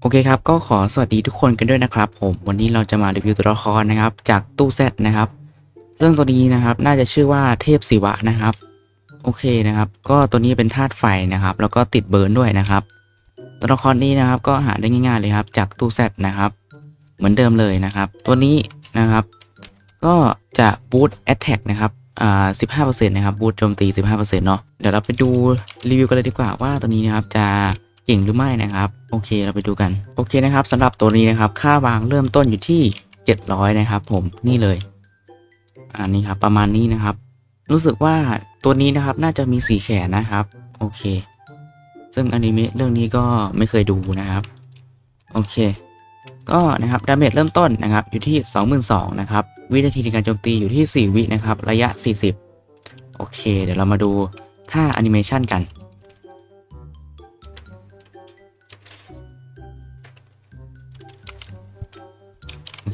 โอเคครับ ก็ขอสวัสดีทุกคนกันด้วยนะครับ ผมวันนี้เราจะมารีวิวตัวละครนะครับ จากตู้เซตนะครับ ซึ่งตัวนี้นะครับน่าจะชื่อว่าเทพศิวะนะครับ โอเคนะครับ ก็ตัวนี้เป็นธาตุไฟนะครับ แล้วก็ติดเบิร์นด้วยนะครับ ตัวละครนี้นะครับก็หาได้ง่ายๆเลยครับ จากตู้เซตนะครับ เหมือนเดิมเลยนะครับ ตัวนี้นะครับ ก็จะบูตแอตแทกนะครับอ่า15%นต์นะครับบูตโจมตี15%เปอร์เซ็นต์เนาะเดี๋ยวเราไปดูรีวิวกันเลยดีกว่าว่าตัวนี้นะครับจะ ก่งหรือไม่นะครับ โอเคเราไปดูกัน โอเคนะครับสำหรับตัวนี้นะครับ ค่าวางเริ่มต้นอยู่ที่ 700 นะครับผมนี่เลยอันนี้ครับประมาณนี้นะครับ รู้สึกว่าตัวนี้นะครับน่าจะมีสีแขนนะครับ โอเค ซึ่งอนิเมะเรื่องนี้ก็ไม่เคยดูนะครับ โอเค ก็นะครับดาเมจเริ่มต้นนะครับ อยู่ที่ 22,000นะครับ วินาทีในการโจมตีอยู่ที่ 4 วินะครับ ระยะ 40 โอเค เดี๋ยวเรามาดูท่าแอนิเมชันกัน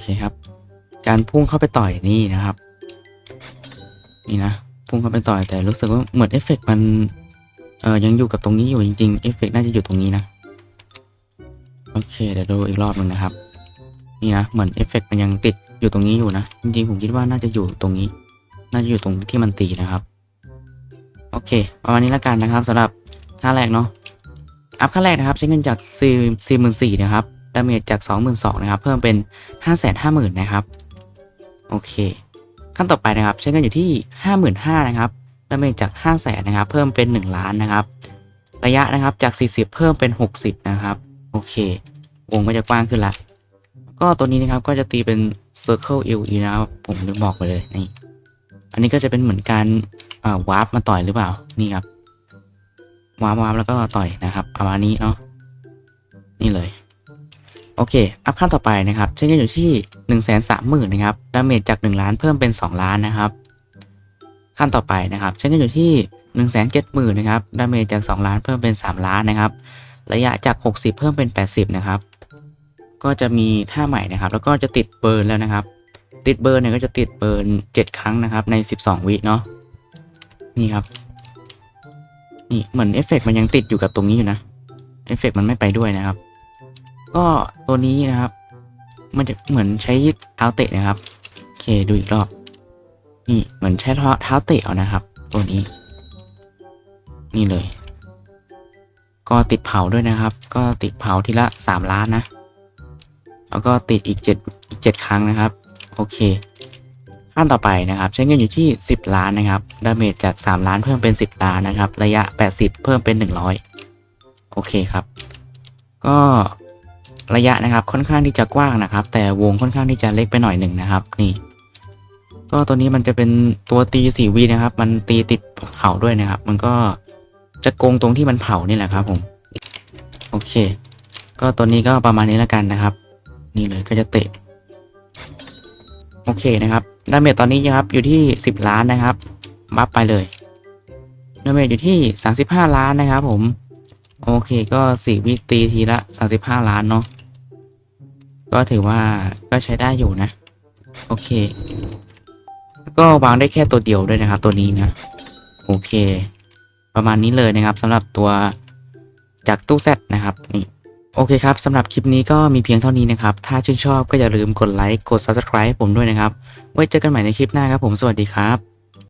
เคครับ การพุ่งเข้าไปต่อยนี่นะครับ นี่นะ พุ่งเข้าไปต่อยแต่รู้สึกว่าเหมือนเอฟเฟกต์มันเออยังอยู่กับตรงนี้อยู่จริงๆเอฟเฟกต์น่าจะอยู่ตรงนี้นะ โอเค เดี๋ยวดูอีกรอบหนึ่งนะครับ นี่นะ เหมือนเอฟเฟกต์มันยังติดอยู่ตรงนี้อยู่นะ จริงๆผมคิดว่าน่าจะอยู่ตรงนี้ น่าจะอยู่ตรงที่มันตีนะครับ โอเค ประมาณนี้แล้วกันนะครับสำหรับท่าแรกเนาะ อัพขั้นแรกนะครับใช้เงินจาก4 4 4 0 0 0นะครับ ดาเมจจาก 22,000นะครับ เพิ่มเป็น 550,000 นะครับ โอเค ขั้นต่อไปนะครับ ใช้เงินอยู่ที่ 55,000นะครับดาเมจจาก 500,000นะครับ เพิ่มเป็น 1 ล้านนะครับ ระยะนะครับจาก 40 เพิ่มเป็น 60 นะครับ โอเค วงก็จะกว้างขึ้นละ ก็ตัวนี้นะครับ ก็จะตีเป็น Circle LE นะครับ ผมลืมบอกไปเลย นี่ อันนี้ก็จะเป็นเหมือนการวาร์ปมาต่อยหรือเปล่า นี่ครับวาร์ปวาร์ปแล้วก็ต่อยนะครับประมาณนี้เนาะ นี่เลย โอเค อัพขั้นต่อไปนะครับใช้เงินอยู่ที่1นึ่งแสนสามหมื่นนะครับ ดาเมจจาก 1 ล้านเพิ่มเป็น 2 ล้านนะครับ ขั้นต่อไปนะครับใช้เงินอยู่ที่1นึ่งแสนเจ็ดหมื่นนะครับ ดาเมจจาก 2 ล้านเพิ่มเป็น 3 ล้านนะครับ ระยะจาก 60 เพิ่มเป็น 80 นะครับ ก็จะมีท่าใหม่นะครับ แล้วก็จะติดเบิร์นแล้วนะครับ ติดเบิร์นเนี่ยก็จะติดเบิร์น7 ครั้งนะครับใน 12 วิเนาะ นี่ครับ นี่เหมือนเอฟเฟกต์มันยังติดอยู่กับตรงนี้อยู่นะ เอฟเฟกต์มันไม่ไปด้วยนะครับ ก็ตัวนี้นะครับ มันจะเหมือนใช้เท้าเตะนะครับ โอเคดูอีกรอบ นี่เหมือนใช้เท้าเท้าเตะเอานะครับ ตัวนี้ นี่เลย ก็ติดเผาด้วยนะครับ ก็ติดเผาทีละสามล้านนะ แล้วก็ติดอีกเจ็ดอีกเจ็ดครั้งนะครับ โอเคขั้นต่อไปนะครับ ใช้เงินอยู่ที่ 10 ล้านนะครับดาเมจจาก 3 ล้านเพิ่มเป็น 10 ล้านนะครับ ระยะ 80 เพิ่มเป็น 100 โอเคครับ ก็ ระยะนะครับค่อนข้างที่จะกว้างนะครับ แต่วงค่อนข้างที่จะเล็กไปหน่อยหนึ่งนะครับ นี่ ก็ตัวนี้มันจะเป็นตัวตี4วีนะครับ มันตีติดเผาด้วยนะครับ มันก็จะโกงตรงที่มันเผานี่แหละครับ ผมโอเค ก็ตัวนี้ก็ประมาณนี้แล้วกันนะครับ นี่เลยก็จะเตะโอเคนะครับดาเมจตอนนี้นะครับอยู่ที่ 10 ล้านนะครับบัฟไปเลยดาเมจอยู่ที่ 35 ล้านนะครับ ผม โอเคก็4วิตีทีละ 35 ล้านเนาะ ก็ถือว่าก็ใช้ได้อยู่นะ โอเค แล้วก็วางได้แค่ตัวเดียวด้วยนะครับ ตัวนี้นะ โอเค ประมาณนี้เลยนะครับสำหรับตัวจากตู้เซตนะครับนี่โอเคครับสำหรับคลิปนี้ก็มีเพียงเท่านี้นะครับ ถ้าชื่นชอบก็อย่าลืมกดไลค์กด Subscribe ผมด้วยนะครับ ไว้เจอกันใหม่ในคลิปหน้าครับผมสวัสดีครับ